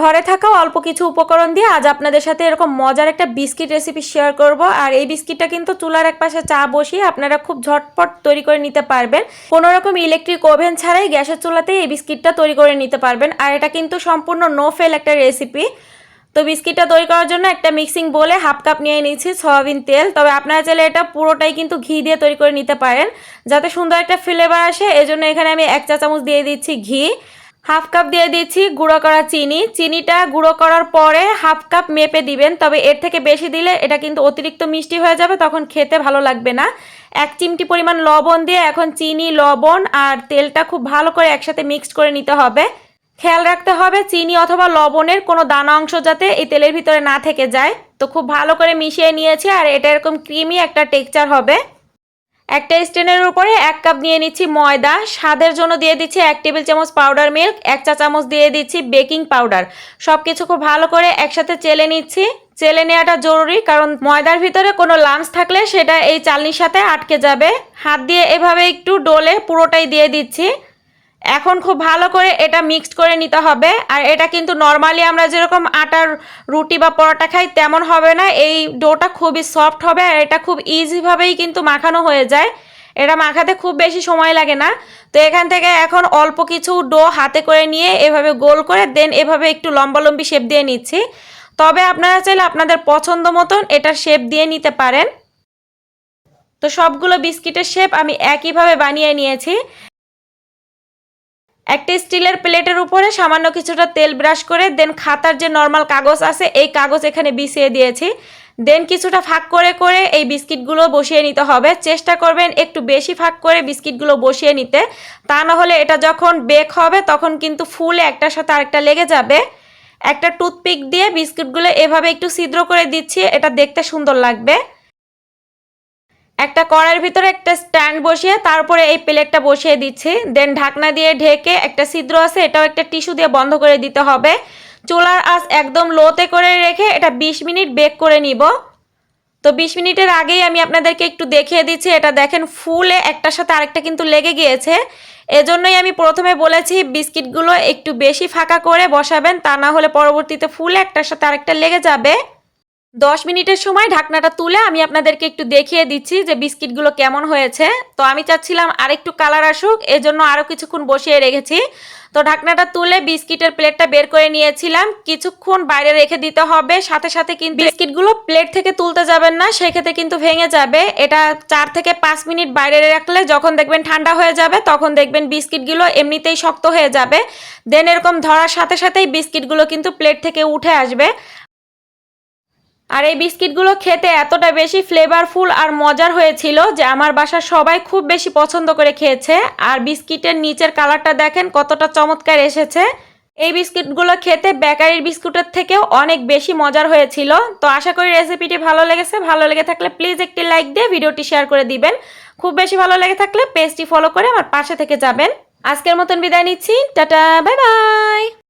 ঘরে থাকা অল্প কিছু উপকরণ দিয়ে আজ আপনাদের সাথে এরকম মজার একটা বিস্কিট রেসিপি শেয়ার করব। আর এই বিস্কিটটা কিন্তু চুলার এক পাশে চা বসিয়ে আপনারা খুব ঝটপট তৈরি করে নিতে পারবেন। কোনো রকম ইলেকট্রিক ওভেন ছাড়াই গ্যাসের চুলাতেই এই বিস্কিটটা তৈরি করে নিতে পারবেন। আর এটা কিন্তু সম্পূর্ণ নো ফেল একটা রেসিপি তো বিস্কিটটা তৈরি করার জন্য একটা মিক্সিং বলে হাফ কাপ নিয়ে নিচ্ছি সয়াবিন তেল। তবে আপনারা চাইলে এটা পুরোটাই কিন্তু ঘি দিয়ে তৈরি করে নিতে পারেন। যাতে সুন্দর একটা ফ্লেভার আসে, এজন্য এখানে আমি এক চা চামচ দিয়ে দিচ্ছি ঘি। হাফ কাপ দিয়ে দিচ্ছি গুঁড়ো করা চিনি। চিনিটা গুঁড়ো করার পরে হাফ কাপ মেপে দিবেন, তবে এর থেকে বেশি দিলে এটা কিন্তু অতিরিক্ত মিষ্টি হয়ে যাবে, তখন খেতে ভালো লাগবে না। এক চিমটি পরিমাণ লবণ দিয়ে এখন চিনি, লবণ আর তেলটা খুব ভালো করে একসাথে মিক্সড করে নিতে হবে। খেয়াল রাখতে হবে, চিনি অথবা লবণের কোনো দানা অংশ যাতে এই তেলের ভিতরে না থেকে যায়। তো খুব ভালো করে মিশিয়ে নিয়েছি আর এটা এরকম ক্রিমি একটা টেক্সচার হবে। একটা স্ট্যান্ডের উপরে এক কাপ নিয়ে নিচ্ছি ময়দা, স্বাদের জন্য দিয়ে দিচ্ছি এক টেবিল চামচ পাউডার মিল্ক, এক চা চামচ দিয়ে দিচ্ছি বেকিং পাউডার। সব কিছু খুব ভালো করে একসাথে চেলে নিচ্ছি। চেলে নেওয়াটা জরুরি কারণ ময়দার ভিতরে কোনো লাঞ্চ থাকলে সেটা এই চালনির সাথে আটকে যাবে। হাত দিয়ে এভাবে একটু ডোলে পুরোটাই দিয়ে দিচ্ছি। এখন খুব ভালো করে এটা মিক্সড করে নিতে হবে। আর এটা কিন্তু নর্মালি আমরা যেরকম আটার রুটি বা পরোটা খাই, তেমন হবে না। এই ডোটা খুবই সফট হবে আর এটা খুব ইজিভাবেই কিন্তু মাখানো হয়ে যায়। এটা মাখাতে খুব বেশি সময় লাগে না। তো এখান থেকে এখন অল্প কিছু ডো হাতে করে নিয়ে এভাবে গোল করে দেন এভাবে একটু লম্বালম্বি শেপ দিয়ে নিচ্ছি। তবে আপনারা চাইলে আপনাদের পছন্দ মতন এটার শেপ দিয়ে নিতে পারেন। তো সবগুলো বিস্কিটের শেপ আমি একইভাবে বানিয়ে নিয়েছি। একটা স্টিলের প্লেটের উপরে সামান্য কিছুটা তেল ব্রাশ করে, দেন খাতার যে নর্মাল কাগজ আছে, এই কাগজ এখানে বিছিয়ে দিয়েছি। দেন কিছুটা ফাঁক করে করে এই বিস্কিটগুলো বসিয়ে নিতে হবে। চেষ্টা করবেন একটু বেশি ফাঁক করে বিস্কিটগুলো বসিয়ে নিতে। তা না হলে এটা যখন বেক হবে, তখন কিন্তু ফুলে একটার সাথে আরেকটা লেগে যাবে। একটা টুথপিক দিয়ে বিস্কিটগুলো এভাবে একটু ছিদ্র করে দিচ্ছি, এটা দেখতে সুন্দর লাগবে। একটা কড়াইয়ের ভিতরে একটা স্ট্যান্ড বসিয়ে তারপরে এই প্লেটটা বসিয়ে দিচ্ছি। দেন ঢাকনা দিয়ে ঢেকে একটা ছিদ্র আছে, এটাও একটা টিস্যু দিয়ে বন্ধ করে দিতে হবে। চুলার আঁচ একদম লোতে করে রেখে এটা ২০ মিনিট বেক করে নিব। তো ২০ মিনিটের আগেই আমি আপনাদেরকে একটু দেখিয়ে দিচ্ছি, এটা দেখেন ফুলে একটার সাথে আরেকটা কিন্তু লেগে গিয়েছে। এজন্যই আমি প্রথমে বলেছি বিস্কিটগুলো একটু বেশি ফাঁকা করে বসাবেন, তা না হলে পরবর্তীতে ফুলে একটার সাথে আরেকটা লেগে যাবে। দশ মিনিটের সময় ঢাকনাটা তুলে আমি আপনাদেরকে একটু দেখিয়ে দিচ্ছি যে বিস্কিটগুলো কেমন হয়েছে। তো আমি চাচ্ছিলাম আরেকটু কালার আসুক, এজন্য আরও কিছুক্ষণ বসিয়ে রেখেছি। তো ঢাকনাটা তুলে বিস্কিটের প্লেটটা বের করে নিয়েছিলাম। কিছুক্ষণ বাইরে রেখে দিতে হবে, সাথে সাথে কিন্তু বিস্কিটগুলো প্লেট থেকে তুলতে যাবেন না, সেক্ষেত্রে কিন্তু ভেঙে যাবে। এটা চার থেকে পাঁচ মিনিট বাইরে রাখলে যখন দেখবেন ঠান্ডা হয়ে যাবে, তখন দেখবেন বিস্কিটগুলো এমনিতেই শক্ত হয়ে যাবে। দেন এরকম ধরার সাথে সাথেই বিস্কিটগুলো কিন্তু প্লেট থেকে উঠে আসবে। আর এই বিস্কিটগুলো খেতে এতটা বেশি ফ্লেভারফুল আর মজার হয়েছিল যে আমার বাসার সবাই খুব বেশি পছন্দ করে খেয়েছে। আর বিস্কিটের নিচের কালারটা দেখেন কতটা চমৎকার এসেছে। এই বিস্কিটগুলো খেতে বেকারির বিস্কুটের থেকেও অনেক বেশি মজার হয়েছিল। তো আশা করি রেসিপিটি ভালো লেগেছে। ভালো লেগে থাকলে প্লিজ একটি লাইক দিয়ে ভিডিওটি শেয়ার করে দিবেন। খুব বেশি ভালো লেগে থাকলে পেজটি ফলো করে আমার পাশে থেকে যাবেন। আজকের মতন বিদায় নিচ্ছি। Tata bye bye